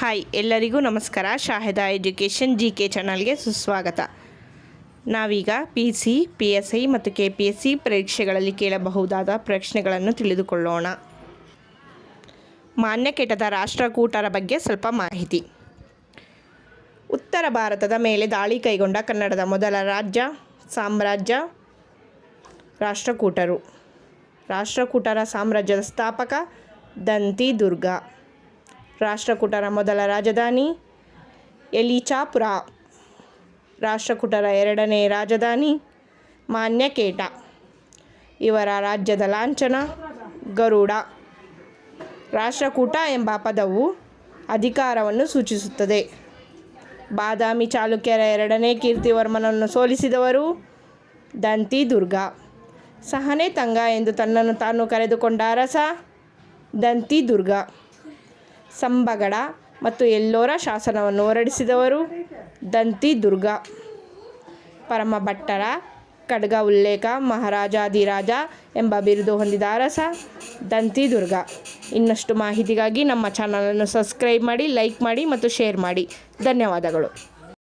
Hi ಎಲ್ಲರಿಗೂ ನಮಸ್ಕಾರ. Shahida education G K ಚಾನಲ್ಗೆ ಸುಸ್ವಾಗತ. ನಾವೀಗ P C P S I ಮತ್ತು ಕೆ ಪಿ ಎಸ್ ಸಿ ಪರೀಕ್ಷೆಗಳಲ್ಲಿ ಕೇಳಬಹುದಾದ ಪ್ರಶ್ನೆಗಳನ್ನು ತಿಳಿದುಕೊಳ್ಳೋಣ. ಮಾನ್ಯ ಕೆಟ್ಟದ ರಾಷ್ಟ್ರಕೂಟರ ಬಗ್ಗೆ ಸ್ವಲ್ಪ ಮಾಹಿತಿ. ಉತ್ತರ ಭಾರತದ ಮೇಲೆ ದಾಳಿ ಕೈಗೊಂಡ ಕನ್ನಡದ ಮೊದಲ ರಾಜ್ಯ, ಸಾಮ್ರಾಜ್ಯ, ರಾಷ್ಟ್ರಕೂಟರು. ರಾಷ್ಟ್ರಕೂಟರ ಸಾಮ್ರಾಜ್ಯದ ಸ್ಥಾಪಕ ದಂತಿ ದುರ್ಗ ರಾಷ್ಟ್ರಕೂಟರ ಮೊದಲ ರಾಜಧಾನಿ ಎಲಿಚಾಪುರ. ರಾಷ್ಟ್ರಕೂಟರ ಎರಡನೇ ರಾಜಧಾನಿ ಮಾನ್ಯಕೇಟ. ಇವರ ರಾಜ್ಯದ ಲಾಂಛನ ಗರುಡ. ರಾಷ್ಟ್ರಕೂಟ ಎಂಬ ಪದವು ಅಧಿಕಾರವನ್ನು ಸೂಚಿಸುತ್ತದೆ. ಬಾದಾಮಿ ಚಾಲುಕ್ಯರ ಎರಡನೇ ಕೀರ್ತಿವರ್ಮನನ್ನು ಸೋಲಿಸಿದವರು ದಂತಿ ದುರ್ಗ ಸಹನೆ ತಂಗ ಎಂದು ತನ್ನನ್ನು ತಾನು ಕರೆದುಕೊಂಡ ಅರಸ ದಂತಿ ದುರ್ಗ ಸಂಬಗಡ ಮತ್ತು ಎಲ್ಲೋರ ಶಾಸನವನ್ನು ಹೊರಡಿಸಿದವರು ದಂತಿ ದುರ್ಗ. ಪರಮಭಟ್ಟರ ಖಡ್ಗ ಉಲ್ಲೇಖ ಮಹಾರಾಜಾಧಿರಾಜ ಎಂಬ ಬಿರುದು ಹೊಂದಿದ ಅರಸ ದಂತಿ ದುರ್ಗ. ಇನ್ನಷ್ಟು ಮಾಹಿತಿಗಾಗಿ ನಮ್ಮ ಚಾನಲನ್ನು ಸಬ್ಸ್ಕ್ರೈಬ್ ಮಾಡಿ, ಲೈಕ್ ಮಾಡಿ ಮತ್ತು ಶೇರ್ ಮಾಡಿ. ಧನ್ಯವಾದಗಳು.